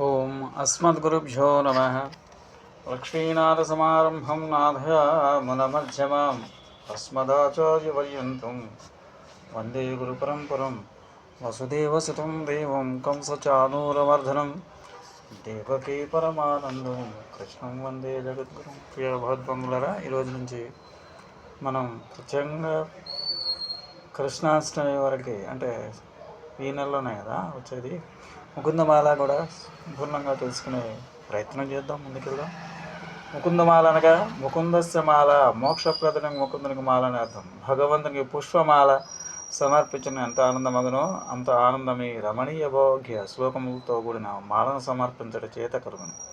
ఓం అస్మద్గురుభ్యో నమ. లక్ష్మీనాథసమారంభం నాథయామునమధ్యమాం. అస్మదాచార్యపర్యంతం వందే గురుపరంపరం. వసుదేవసుతం దేవం కంసచానూరమర్ధనం దేవకీ పరమానందం. కృష్ణం వందే జగద్గురు. ప్రియ భగవద్బంధులరా ఈరోజు నుంచి మనం ప్రత్యేకంగా కృష్ణాష్టమి వరకు అంటే ఈ నెలలోనే కదా వచ్చేది. ముకుందమాల కూడా పూర్ణంగా తెలుసుకునే ప్రయత్నం చేద్దాం ముందుకెళ్దాం. ముకుందమాల అనగా ముకుందస్యమాల మోక్షప్రదనికి ముకుందునికి మాల అని అర్థం. భగవంతునికి పుష్పమాల సమర్పించిన ఎంత ఆనందమగనో అంత ఆనందం ఈ రమణీయ భోగ్య శ్లోకములతో కూడిన మాలను సమర్పించడం చేత కలుగును.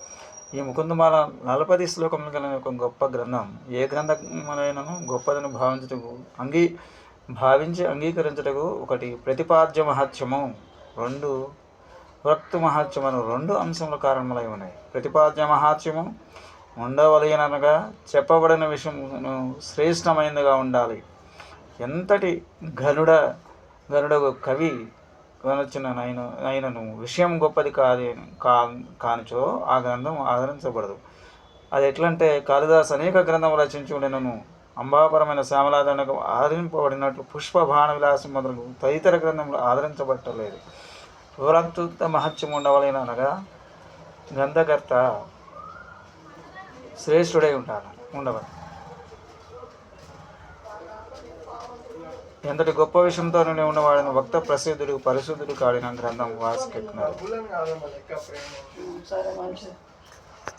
ఈ ముకుందమాల నలపది శ్లోకములు కలిగిన ఒక గొప్ప గ్రంథం. ఏ గ్రంథమైనను గొప్పదని భావించటకు అంగీ భావించి అంగీకరించటకు ఒకటి ప్రతిపాద్య మహత్యము రెండు వక్తు మహాత్యం రెండు అంశముల కారణములై ఉన్నాయి. ప్రతిపాద్య మహాత్యము ఉండవలయనగా చెప్పబడిన విషయమును శ్రేష్టమైనదిగా ఉండాలి. ఎంతటి గరుడ గరుడ కవి కొనొచ్చిన నైన అయినను విషయం గొప్పది కాదే కా కానిచో ఆ గ్రంథం ఆదరించబడదు. అది ఎట్లంటే కాళిదాస్ అనేక గ్రంథములు రచించి అంబాపరమైన శ్యామలాదనకు ఆదరింపబడినట్లు పుష్ప బాణ విలాసం మొదలు తదితర గ్రంథములు ఆదరించబట్టలేదు. వివరాక్త మహత్యం ఉండవలెన అనగా గ్రంథకర్త శ్రేష్ఠుడై ఉంటాడు ఉండవాలి. ఎంతటి గొప్ప విషయంతో నుండి ఉన్నవాడిని భక్త ప్రసిద్ధుడు పరిశుద్ధుడు కాడిన గ్రంథం మంచిది.